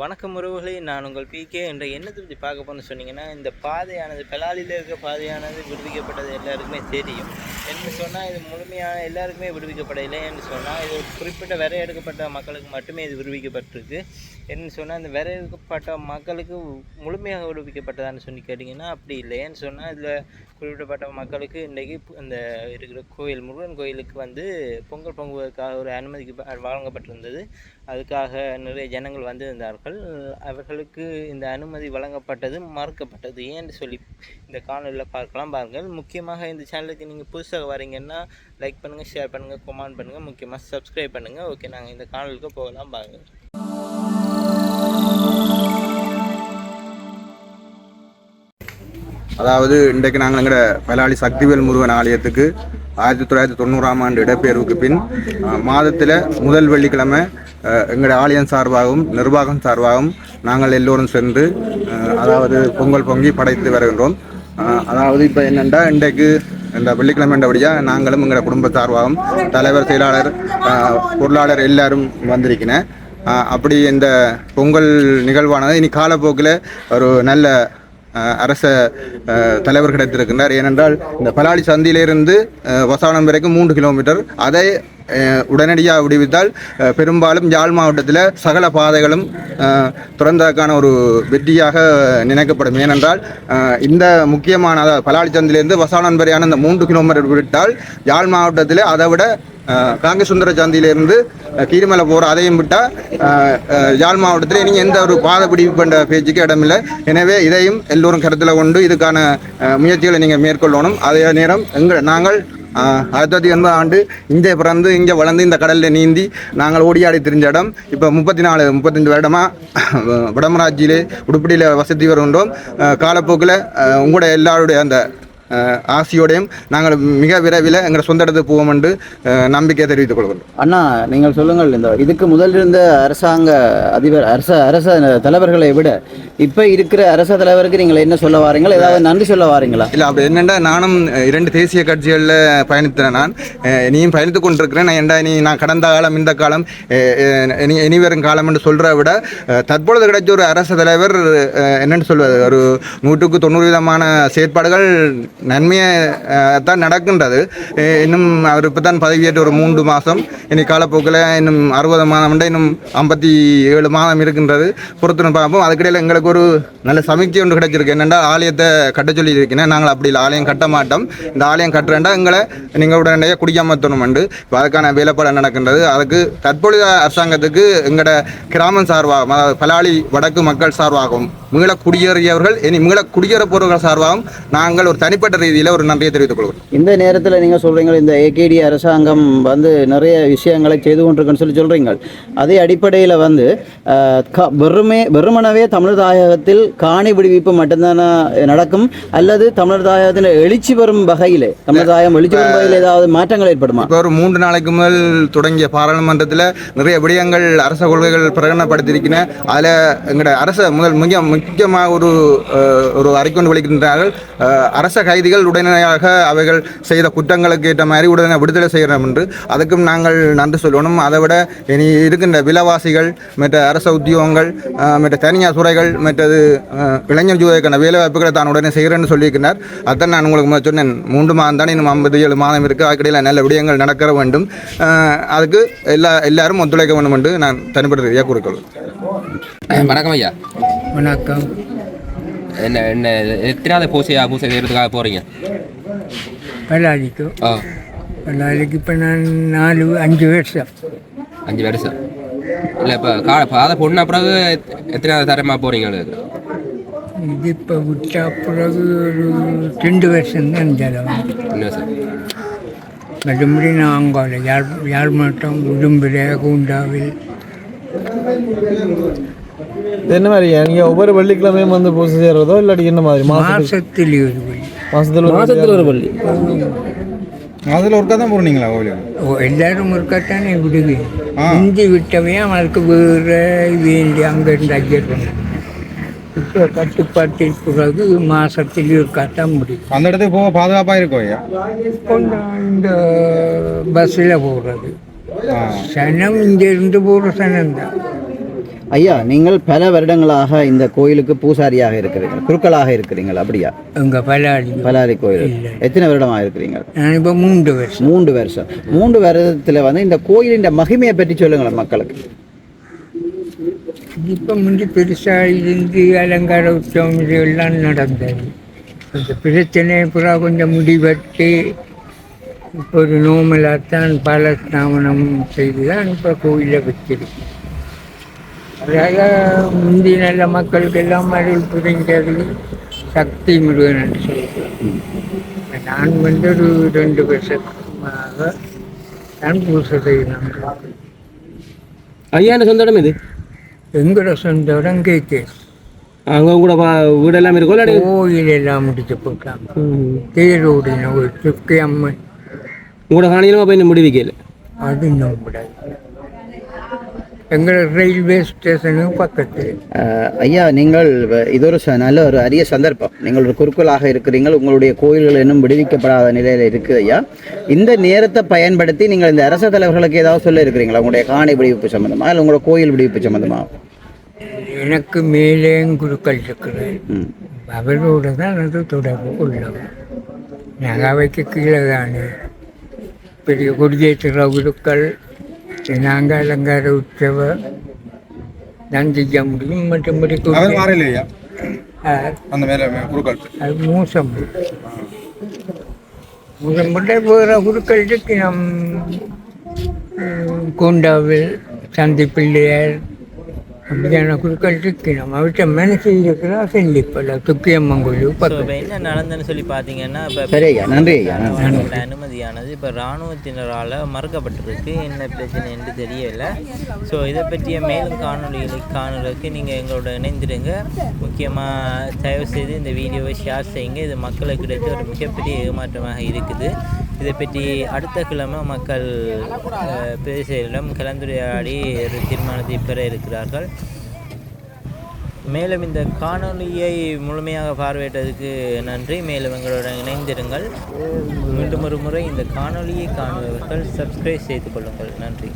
வணக்கம் உறவுகளே நான் உங்கள் பிகே என்ற என்னத்தை பற்றி பார்க்க போன்னு சொன்னீங்கன்னா இந்த பாதையானது பெலாலியில் இருக்க பாதையானது விடுவிக்கப்பட்டது எல்லாருக்குமே தெரியும். என்று சொன்னால் இது முழுமையான எல்லாருக்குமே விடுவிக்கப்படவில்லை என்று சொன்னால் இது குறிப்பிட்ட விரை எடுக்கப்பட்ட மக்களுக்கு மட்டுமே இது விடுவிக்கப்பட்டிருக்கு. என்று சொன்னால் இந்த விரை எடுக்கப்பட்ட மக்களுக்கு முழுமையாக விடுவிக்கப்பட்டதான்னு சொல்லி கேட்டிங்கன்னா அப்படி இல்லை. ஏன்னு சொன்னால் இதில் குறிப்பிடப்பட்ட மக்களுக்கு இன்றைக்கி இந்த இருக்கிற கோயில் முருகன் கோயிலுக்கு வந்து பொங்கல் பொங்குவதற்காக ஒரு அனுமதிக்கு வழங்கப்பட்டிருந்தது. அதுக்காக நிறைய ஜனங்கள் வந்திருந்தார்கள். அவர்களுக்கு இந்த அனுமதி வழங்கப்பட்டது மறுக்கப்பட்டது. ஏன்னு சொல்லி இந்த காணொலியில் பார்க்கலாம் பாருங்கள். முக்கியமாக இந்த சேனலுக்கு நீங்கள் புதுசாக வரீங்கன்னா லைக் பண்ணுங்கள் ஷேர் பண்ணுங்கள் கமெண்ட் பண்ணுங்கள் முக்கியமாக சப்ஸ்கிரைப் பண்ணுங்கள் ஓகே நாங்கள் இந்த காணொலுக்கு போகலாம் பாருங்கள். அதாவது இன்றைக்கு நாங்கள் எங்கட பலாளி சக்திவேல் முருகன் ஆலயத்துக்கு ஆயிரத்தி தொள்ளாயிரத்தி தொண்ணூறாம் ஆண்டு இடப்பெயர்வுக்கு பின் மாதத்தில் முதல் வெள்ளிக்கிழமை எங்களோட ஆலயம் சார்பாகவும் நிர்வாகம் சார்பாகவும் நாங்கள் எல்லோரும் சென்று அதாவது பொங்கல் பொங்கி படைத்து வருகின்றோம். அதாவது இப்போ என்னென்னா இன்றைக்கு இந்த வெள்ளிக்கிழமைன்றபடியாக நாங்களும் எங்களோட குடும்ப சார்பாகவும் தலைவர் செயலாளர் பொருளாளர் எல்லாரும் வந்திருக்கிறேன். அப்படி இந்த பொங்கல் நிகழ்வானது இனி காலப்போக்கில் ஒரு நல்ல அரச தலைவர் கிடைத்திருக்கின்றார். ஏனென்றால் இந்த பலாளி சந்தியிலிருந்து வசானம் வரைக்கும் மூன்று கிலோமீட்டர். அதை உடனடியாக விடுவித்தால் பெரும்பாலும் யாழ் மாவட்டத்தில் சகல பாதைகளும் அஹ், திறந்ததற்கான ஒரு வெற்றியாக நினைக்கப்படும். ஏனென்றால் இந்த முக்கியமான அதாவது பலாளி சந்தியிலிருந்து வரையான இந்த மூன்று கிலோமீட்டர் விட்டால் யாழ் மாவட்டத்தில் அதை விட அஹ், காங்கேசுந்தர சந்தியிலிருந்து கீரிமலை போகிற அதையும் விட்டால் யாழ் மாவட்டத்தில் இனி எந்த ஒரு பாதை பண்ணுற பேச்சுக்கு இடமில்லை. எனவே இதையும் எல்லோரும் கருத்தில் கொண்டு இதுக்கான முயற்சிகளை நீங்கள் மேற்கொள்ளணும். அதே நேரம் எங்கள் நாங்கள் ஆயிரத்தி தொள்ளாயிரத்தி எண்பது ஆண்டு இங்கே பிறந்து இங்கே வளர்ந்து இந்த கடலில் நீந்தி நாங்கள் ஓடியாடி தெரிஞ்ச இடம். இப்போ முப்பத்தி நாலு முப்பத்தஞ்சு வருடமாக வடமராட்சியிலே உடுப்படியில் வசதி வருகின்றோம். காலப்போக்கில் உங்களுடைய எல்லாருடைய அந்த ஆசியோடையும் நாங்கள் மிக விரைவில் எங்கள் சொந்த இடத்துக்கு போவோம் என்று நம்பிக்கை தெரிவித்துக் கொள்கிறோம். அண்ணா நீங்கள் சொல்லுங்கள் இந்த இதுக்கு முதல் இருந்த அரசாங்க அதிபர் அரச அரச தலைவர்களை விட இப்போ இருக்கிற அரச தலைவருக்கு நீங்கள் என்ன சொல்ல வாரீங்களா? ஏதாவது நன்றி சொல்ல வாரீங்களா? இல்லை அப்படி என்னென்னா நானும் இரண்டு தேசிய கட்சிகளில் பயணித்தேன் நான். இனியும் பயணித்து கொண்டிருக்கிறேன். நான் ஏன்டா இனி நான் கடந்த காலம் இந்த காலம் இனி வரும் காலம் என்று சொல்கிறத விட தற்பொழுது கிடைச்ச ஒரு அரசு தலைவர் என்னன்னு சொல்வது ஒரு நூற்றுக்கு தொண்ணூறு விதமான செயற்பாடுகள் நன்மையை தான் நடக்கின்றது. இன்னும் அவர் இப்போ தான் பதவியேற்று ஒரு மூன்று மாதம் இனி காலப்போக்கில் இன்னும் அறுபது மாதம் விட இன்னும் ஐம்பத்தி ஏழு மாதம் இருக்கின்றது. பொறுத்துன்னு பார்ப்போம். அதுக்கிடையில் எங்களுக்கு ஒரு நல்ல சமீட்சை ஒன்று கிடைச்சிருக்கு. என்னென்னா ஆலயத்தை கட்ட சொல்லி இருக்கேன் நாங்கள் அப்படி இல்லை. ஆலயம் கட்ட மாட்டோம். இந்த ஆலயம் கட்டுறேன்டா எங்களை நீங்கள் உடனடியாக குடிக்காமத்தணும் உண்டு. இப்போ அதுக்கான வேலைப்பாடு நடக்கின்றது. அதுக்கு தற்பொழுது அரசாங்கத்துக்கு எங்களோட கிராமம் சார்பாகவும் அதாவது பலாளி வடக்கு மக்கள் சார்பாகவும் மீள குடியேறியவர்கள் இனி மீள குடியேற போறவர்கள் சார்பாகவும் நாங்கள் ஒரு தனிப்பட்ட ரீதியில் ஒரு நன்றியை தெரிவித்துக் கொள்கிறோம். இந்த நேரத்தில் நீங்கள் சொல்கிறீங்க இந்த ஏகேடி அரசாங்கம் வந்து நிறைய விஷயங்களை செய்து கொண்டிருக்குன்னு சொல்லி சொல்கிறீங்க அதே அடிப்படையில் வந்து வெறுமே வெறுமனவே தமிழர் தாயகத்தில் காணி விடுவிப்பு மட்டும்தானே நடக்கும்? அல்லது தமிழர் தாயகத்தில் எழுச்சி வரும் வகையில் தமிழர் தாயகம் எழுச்சி வரும் வகையில் ஏதாவது மாற்றங்கள் ஏற்படுமா? இப்போ ஒரு மூன்று நாளைக்கு முதல் தொடங்கிய பாராளுமன்றத்தில் நிறைய விடயங்கள் அரச கொள்கைகள் பிரகடனப்படுத்தியிருக்கின. அதில் எங்களோட அரச முதல் மிக முக்கியமாக ஒரு ஒரு அறிக்கொண்டு வெளிக்கின்றார்கள் அஹ், அரச கைதிகள் உடனடியாக அவைகள் செய்த குற்றங்களுக்கு ஏற்ற மாதிரி உடனே விடுதலை செய்கிறோம் என்று அதுக்கும் நாங்கள் நன்றி சொல்லணும். அதை விட இனி இருக்கின்ற விலைவாசிகள் மற்ற அரச உத்தியோகங்கள் மற்ற தனியார் துறைகள் மற்றது இளைஞர் ஜூதைக்கான வேலை வாய்ப்புகளை தான் உடனே செய்கிறேன்னு சொல்லியிருக்கிறார். அதான் நான் உங்களுக்கு சொன்னேன். மூன்று மாதம் தானே இன்னும் ஐம்பது ஏழு மாதம் இருக்குது அதுக்கிடையில் நல்ல விடயங்கள் நடக்கிற வேண்டும். அதுக்கு எல்லா எல்லாரும் ஒத்துழைக்க வேண்டும் என்று நான் தனிப்பட்ட ரீதியாக கூறிக்கொள்வேன் வணக்கம் ஐயா. வணக்கம். என்ன என்ன எத்தனாவது பூசையா பூசை செய்கிறதுக்காக போகிறீங்க பல்லாரிக்கு ஆ பல்லாரிக்கு இப்போ நான் நாலு அஞ்சு வருஷம் அஞ்சு வருஷம் இல்லை இப்போ கா பாதை பொண்ணு பிறகு எத்- எத்தனாவது தரமாக போகிறீங்க இது இப்போ விட்டா பிறகு ஒரு ரெண்டு வருஷம் தான் என்ன சார் மறுபடி நான் அங்கால யாழ் யாழ் மாவட்டம் உடும்பில் கூண்டாவில் என்ன மாதிரி? நீங்கள் ஒவ்வொரு வெள்ளிக்கிழமையும் வந்து பூஜை செய்கிறதோ இல்லாட்டி என்ன மாதிரி? மாசத்தில் ஒரு வழி மாதத்தில் மாதத்தில் ஒரு பள்ளி அதில் ஒருக்கா தான் போகிறீங்களா கோவிலுக்கு? ஓ எல்லாரும் இருக்கத்தானே விடுவேன் இந்தி விட்டவையும் அதுக்கு வேறு வேண்டி அங்கேருந்து அட்ஜஸ்ட் பண்ணேன் இப்போ கட்டுப்பாட்டில் பிறகு மாசத்தில் இருக்கத்தான் முடியும். அந்த இடத்துக்கு போக பாதுகாப்பாக இருக்கும் ஐயா? கொஞ்சம் இந்த பஸ்ஸில் போகிறது சனம் இங்கேருந்து போகிற சனம் தான். ஐயா நீங்கள் பல வருடங்களாக இந்த கோயிலுக்கு பூசாரியாக இருக்கிறீங்க குருக்களாக இருக்கிறீங்க அப்படியா? எங்கள் பலாடி பலாரி கோயில். எத்தனை வருடமாக இருக்கிறீங்க நான் இப்போ மூன்று வருஷம். மூன்று வருஷம். மூன்று வருடத்தில் வந்து இந்த கோயிலின் மகிமையை பற்றி சொல்லுங்களேன் மக்களுக்கு. இப்போ முந்தி பெருசாக இருந்து அலங்கார உற்சவம் இது எல்லாம் நடந்தது. இந்த பிரச்சனை புறா கொஞ்சம் முடிவெட்டு இப்போ ஒரு நோமலாகத்தான் பால ஸ்நாமனம் செய்து தான் இப்போ கோயிலை வச்சிருக்கு அதாக முந்தி நல்ல மக்களுக்கு எல்லாம் அருள் புரிஞ்சது சக்தி முருகன் சொல்லுவேன் நான் வந்து ஒரு ரெண்டு வருஷமாக நான் பூசை செய்யணும் ஐயா சொந்த இடம் இது எங்களோட சொந்த இடம் கேக்கு அங்கே கூட வீடெல்லாம் இருக்கும் கோயில் எல்லாம் முடிச்சு போட்டாங்க. தேரோடின ஒரு சுக்கி அம்மன். உங்களோட காணியிலும் அப்போ இன்னும் முடிவிக்கல அது இன்னும் கூடாது எங்களோட ரயில்வே ஸ்டேஷனுக்கு பக்கத்தில். அஹ், ஐயா நீங்கள் இது ஒரு நல்ல ஒரு அரிய சந்தர்ப்பம். நீங்கள் ஒரு குருக்களாக இருக்கிறீங்கள் உங்களுடைய கோயில்கள் இன்னும் விடுவிக்கப்படாத நிலையில் இருக்குது ஐயா. இந்த நேரத்தை பயன்படுத்தி நீங்கள் இந்த அரச தலைவர்களுக்கு ஏதாவது சொல்ல இருக்கிறீங்களா? உங்களுடைய காணி விடுவிப்பு சம்பந்தமா இல்லை உங்களோட கோயில் விடுவிப்பு சம்பந்தமா? எனக்கு மேலேயும் குருக்கள் இருக்கிறேன் அவரோட தான் அது தொடர்பு உள்ளவர் நாங்கள் அவைக்கு கீழே தானே. பெரிய கொடியேற்ற குருக்கள் நாங்கள் அலங்கார உற்சவ செய்ய முடியும் மற்றபடி அது மோசம். மோசம் பண்ண வேறு குருக்கள் இருக்கு நம் கோண்டாவில் சந்தி பிள்ளையார் அப்படியான குருக்கள் இருக்கு நம்ம அவர்கிட்ட மனசு இருக்கிறா செல்லிப்பல துக்கியம்மன் பக்கம் இப்போ என்ன நடந்ததுன்னு சொல்லி பார்த்தீங்கன்னா இப்போ சரி ஐயா நன்றி. அனுமதியானது இப்போ இராணுவத்தினரால் மறுக்கப்பட்டிருக்கு. என்ன பிரச்சனை என்று தெரியல ஸோ இதை பற்றிய மேலும் காணொளிகளை காணுறதுக்கு நீங்கள் எங்களோட இணைந்திருங்க. முக்கியமாக தயவு செய்து இந்த வீடியோவை ஷேர் செய்யுங்க. இது மக்களுக்கு கிடைத்த ஒரு மிகப்பெரிய ஏமாற்றமாக இருக்குது. இதை பற்றி அடுத்த கிழமை மக்கள் பேசியிடம் கலந்துரையாடி ஒரு தீர்மானத்தை பெற இருக்கிறார்கள். மேலும் இந்த காணொளியை முழுமையாக பார்வையிட்டதுக்கு நன்றி. மேலும் எங்களுடன் இணைந்திருங்கள். மீண்டும் ஒரு முறை இந்த காணொளியை காணுபவர்கள் சப்ஸ்கிரைப் செய்து கொள்ளுங்கள். நன்றி.